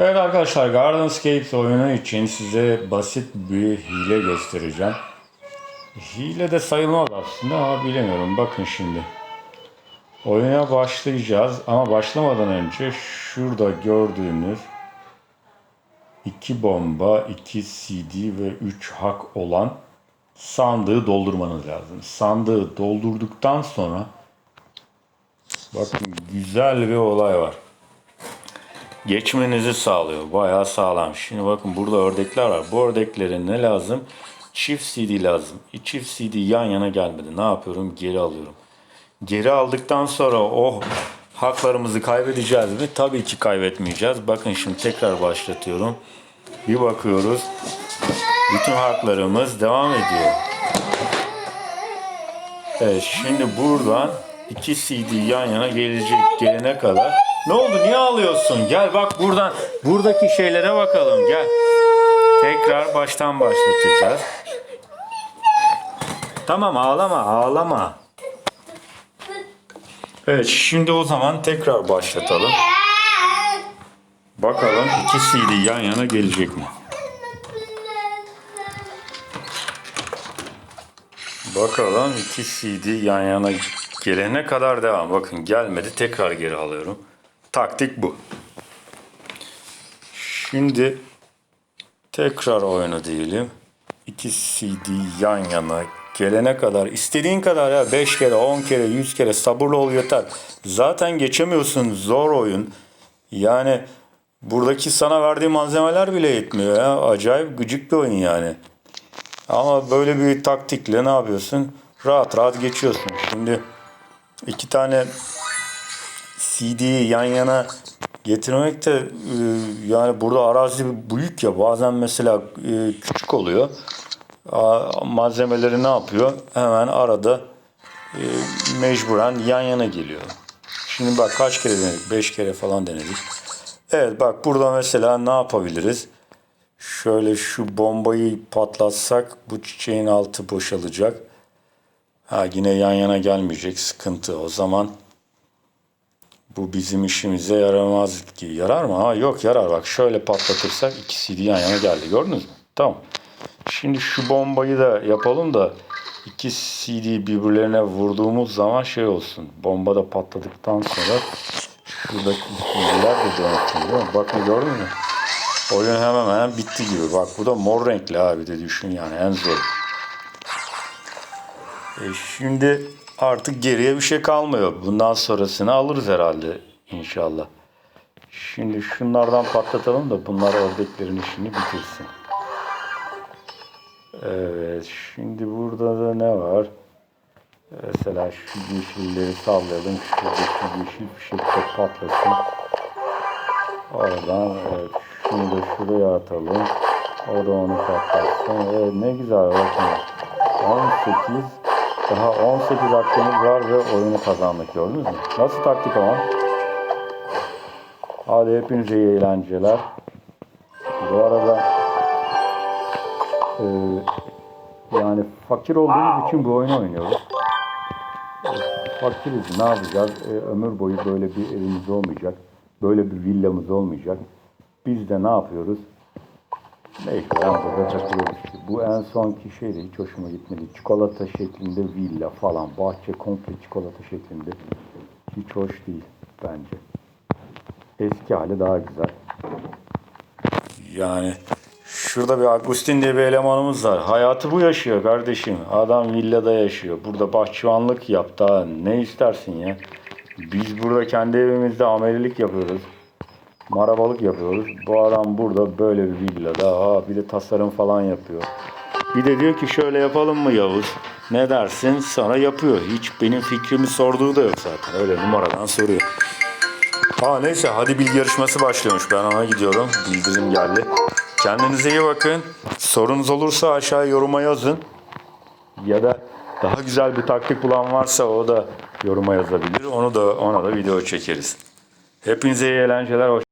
Evet arkadaşlar Gardenscapes oyunu için size basit bir hile göstereceğim. Hile de sayılmaz aslında ama bilemiyorum. Bakın şimdi. Oyuna başlayacağız ama başlamadan önce şurada gördüğünüz iki bomba, iki CD ve 3 hak olan sandığı doldurmanız lazım. Sandığı doldurduktan sonra bakın güzel bir olay var geçmenizi sağlıyor. Bayağı sağlam. Şimdi bakın burada ördekler var. Bu ördeklere ne lazım? Çift CD lazım. Çift CD yan yana gelmedi. Ne yapıyorum? Geri alıyorum. Geri aldıktan sonra o haklarımızı kaybedeceğiz mi? Tabii ki kaybetmeyeceğiz. Bakın şimdi tekrar başlatıyorum. Bir bakıyoruz. Bütün haklarımız devam ediyor. Evet şimdi buradan iki CD yan yana gelecek gelene kadar. Ne oldu niye ağlıyorsun? Gel bak buradan buradaki şeylere bakalım gel. Tekrar baştan başlatacağız. Tamam ağlama ağlama. Evet şimdi o zaman tekrar başlatalım. Bakalım iki CD yan yana gelecek mi? Bakalım iki CD yan yana gelene kadar devam. Bakın gelmedi tekrar geri alıyorum. Taktik bu. Şimdi tekrar oyna diyelim. İki CD yan yana gelene kadar istediğin kadar ya 5 kere 10 kere 100 kere sabırlı ol yeter. Zaten geçemiyorsun zor oyun. Yani buradaki sana verdiği malzemeler bile yetmiyor ya. Acayip gıcık bir oyun yani. Ama böyle bir taktikle ne yapıyorsun? Rahat rahat geçiyorsun. Şimdi iki tane CD'yi yan yana getirmek de e, yani burada arazi büyük ya bazen mesela e, küçük oluyor. A- Malzemeleri ne yapıyor? Hemen arada e, mecburen yan yana geliyor. Şimdi bak kaç kere denedik? 5 kere falan denedik. Evet bak burada mesela ne yapabiliriz? Şöyle şu bombayı patlatsak bu çiçeğin altı boşalacak. Ha yine yan yana gelmeyecek sıkıntı. O zaman bu bizim işimize yaramaz ki. Yarar mı? Ha yok yarar. Bak şöyle patlatırsak iki CD yan yana geldi. Gördünüz mü? Tamam. Şimdi şu bombayı da yapalım da iki CD birbirlerine vurduğumuz zaman şey olsun. Bomba da patladıktan sonra şuradaki CD'ler de dönsün değil mi? Bakın gördün mü? Oyun hemen hemen bitti gibi. Bak bu da mor renkli abi de düşün yani en zor. E şimdi artık geriye bir şey kalmıyor. Bundan sonrasını alırız herhalde inşallah. Şimdi şunlardan patlatalım da bunlar ördeklerin işini bitirsin. Evet şimdi burada da ne var? Mesela şu yeşilleri sallayalım. Şuradaki yeşil bir şekilde patlasın. Oradan evet, şunu da şuraya atalım. O da onu patlatsın. Evet, ne güzel bakın. 18 daha 18 hakkımız var ve oyunu kazandık gördünüz mü? Nasıl taktik ama? Hadi hepinize iyi eğlenceler. Bu arada e, yani fakir olduğumuz için bu oyunu oynuyoruz. Fakiriz ne yapacağız? E, ömür boyu böyle bir evimiz olmayacak. Böyle bir villamız olmayacak. Biz de ne yapıyoruz? Mecburen burada takılıyoruz. işte. Bu en sonki şey de hiç hoşuma gitmedi. Çikolata şeklinde villa falan. Bahçe komple çikolata şeklinde. Hiç hoş değil bence. Eski hali daha güzel. Yani şurada bir Agustin diye bir elemanımız var. Hayatı bu yaşıyor kardeşim. Adam villada yaşıyor. Burada bahçıvanlık yap daha ne istersin ya. Biz burada kendi evimizde amelilik yapıyoruz. Marabalık yapıyoruz. Bu adam burada böyle bir villada. Aa, bir de tasarım falan yapıyor. Bir de diyor ki şöyle yapalım mı Yavuz? Ne dersin? Sonra yapıyor. Hiç benim fikrimi sorduğu da yok zaten. Öyle numaradan soruyor. Ha neyse hadi bilgi yarışması başlıyormuş. Ben ona gidiyorum. Bildirim geldi. Kendinize iyi bakın. Sorunuz olursa aşağıya yoruma yazın. Ya da daha güzel bir taktik bulan varsa o da yoruma yazabilir. Onu da ona da video çekeriz. Hepinize iyi eğlenceler. Hoş